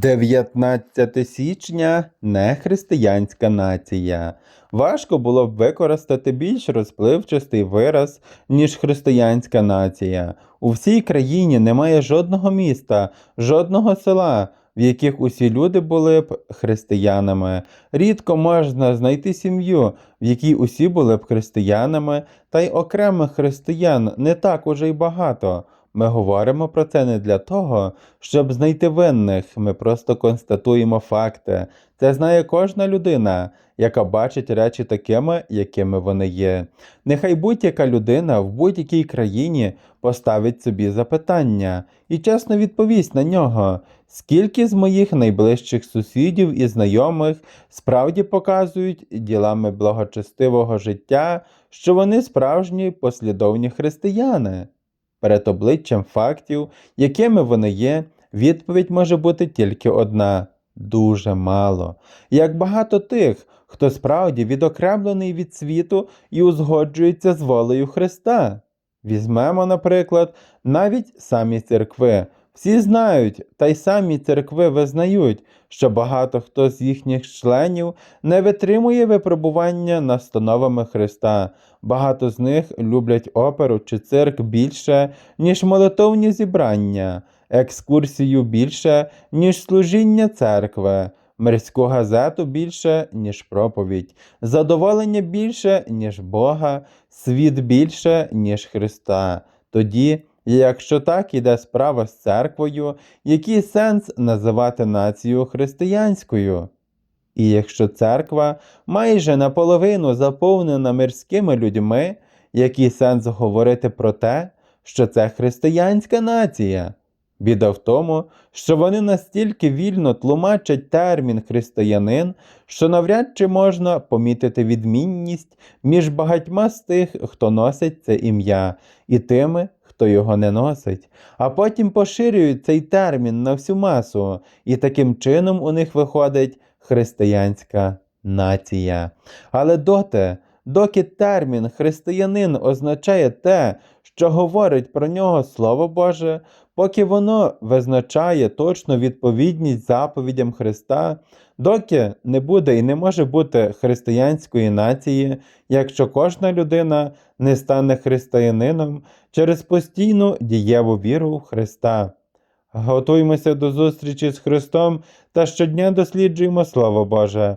19 січня нехристиянська нація. Важко було б використати більш розпливчастий вираз, ніж християнська нація. У всій країні немає жодного міста, жодного села, в яких усі люди були б християнами. Рідко можна знайти сім'ю, в якій усі були б християнами, та й окремих християн не так уже й багато. Ми говоримо про це не для того, щоб знайти винних, ми просто констатуємо факти. Це знає кожна людина, яка бачить речі такими, якими вони є. Нехай будь-яка людина в будь-якій країні поставить собі запитання і чесно відповість на нього. Скільки з моїх найближчих сусідів і знайомих справді показують ділами благочестивого життя, що вони справжні послідовні християни? Перед обличчям фактів, якими вони є, відповідь може бути тільки одна дуже мало. Як багато тих, хто справді відокремлений від світу і узгоджується з волею Христа. Візьмемо, наприклад, навіть самі церкви. Всі знають, та й самі церкви визнають, що багато хто з їхніх членів не витримує випробування настановами Христа. Багато з них люблять оперу чи цирк більше, ніж молитовні зібрання, екскурсію більше, ніж служіння церкви, мирську газету більше, ніж проповідь, задоволення більше, ніж Бога, світ більше, ніж Христа. Тоді, якщо так іде справа з церквою, який сенс називати націю християнською? І якщо церква майже наполовину заповнена мирськими людьми, який сенс говорити про те, що це християнська нація? Біда в тому, що вони настільки вільно тлумачать термін християнин, що навряд чи можна помітити відмінність між багатьма з тих, хто носить це ім'я, і тими, хто його не носить, а потім поширюють цей термін на всю масу, і таким чином у них виходить християнська нація. Але доти, доки термін християнин означає те, що говорить про нього Слово Боже, поки воно визначає точну відповідність заповідям Христа, доки не буде і не може бути християнської нації, якщо кожна людина не стане християнином через постійну дієву віру в Христа. Готуймося до зустрічі з Христом та щодня досліджуємо Слово Боже.